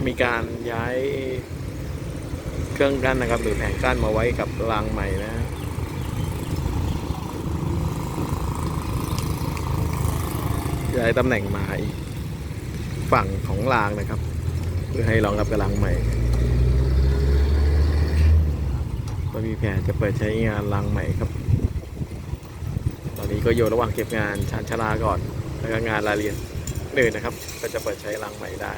็มีการย้ายเครื่องกั้นนะครับ หรือแผงกั้นมาไว้กับรางใหม่นะย้ายตำแหน่งมาอีกฝั่งของรางนะครับ เพื่อให้รองรับกำลัางใหม่ก็มีแผนจะเปิดใช้งานรางใหม่ครับ ตอนนี้ก็อยู่ระหว่างเก็บงานชานชาลาก่อน แล้วก็งานรายละเอียดอื่นนะครับ ก็จะเปิดใช้รางใหม่ได้